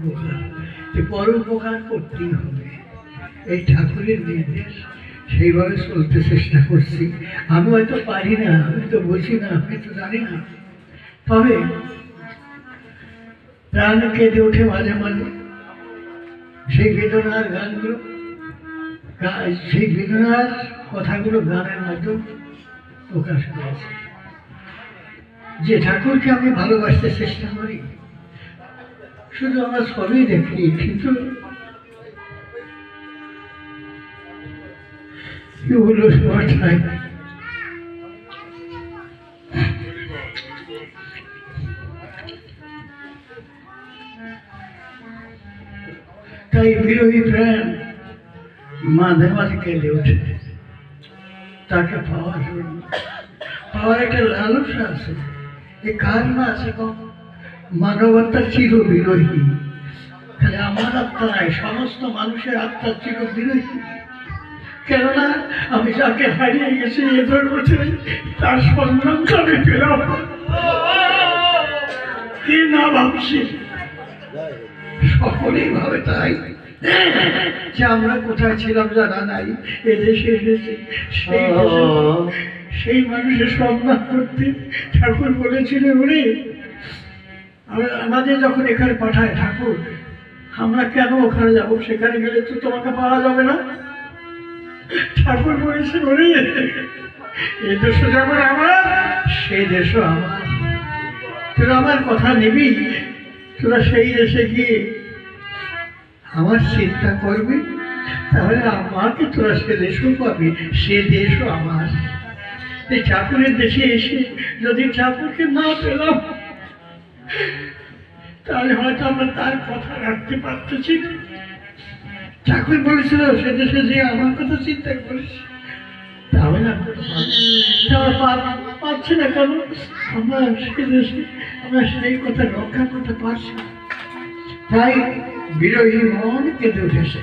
উপকার যে পর উপকার করতেই হবে। এই ঠাকুরের নির্দেশ, সেইভাবে চলতে চেষ্টা করছি। আমি হয়তো পারি না, আমি তো বুঝি না, আমি তো জানি না। তবে প্রাণ কেঁদে ওঠে মাঝে মাঝে। সেই বেদনার গানগুলো সেই বেদনার কথাগুলো গানের মাধ্যমে প্রকাশ করেছে। যে ঠাকুরকে আমি ভালোবাসতে চেষ্টা করি শুধু আমরা সবই দেখি, কিন্তু কি সবার ঠাই তাই বিরোহী প্রাণ মাঝে মাঝে কেঁদে ওঠে। তাকে পাওয়ার জন্য। পাওয়ার একটা লালসা আছে। এ কার না আছে কম মানবতার চির বিরোহী আমার আত্মা নাই সমস্ত মানুষের আত্মার চির বিরোহী কেননা আমি যাকে হারিয়ে গেছি এ ধর্মতে তার সন্ধানটা আমি পেলাম। কি না ভাবছি সকলেই ভাবে তাই। যে আমরা কোথায় ছিলাম জানা নাই এদেশে এসেছি সেই সেই মানুষের সন্ধান করতে ঠাকুর বলেছিলেন উনি। আমাদের যখন এখানে পাঠায় ঠাকুর, আমরা কেন ওখানে যাব? সেখানে গেলে তো তোমাকে পাওয়া যাবে না। ঠাকুর বলেছে উনি এই দেশ যেমন আমার সেই দেশও আমার। তোরা আমার কথা নিবি? তোরা সেই দেশে গিয়ে আমার চিন্তা করবি? তাহলে আমাকে তোরা সে দেশও পাবি, সে দেশও আমার। এই ঠাকুরের দেশে এসে যদি ঠাকুরকে না পেলাম তাহলে হয়তো আমরা তার কথা রাখতে পারতেছি না। ঠাকুর বলেছিল, সে দেশে যে আমার কথা চিন্তা করিস তাহলে আমরা তো পাবো। তা আমরা পা- পাচ্ছি না কেন আমরা সে দেশে আমরা সেই কথা রক্ষা করতে পারছি। তাই বিরোহী মন কেঁদে উঠেছে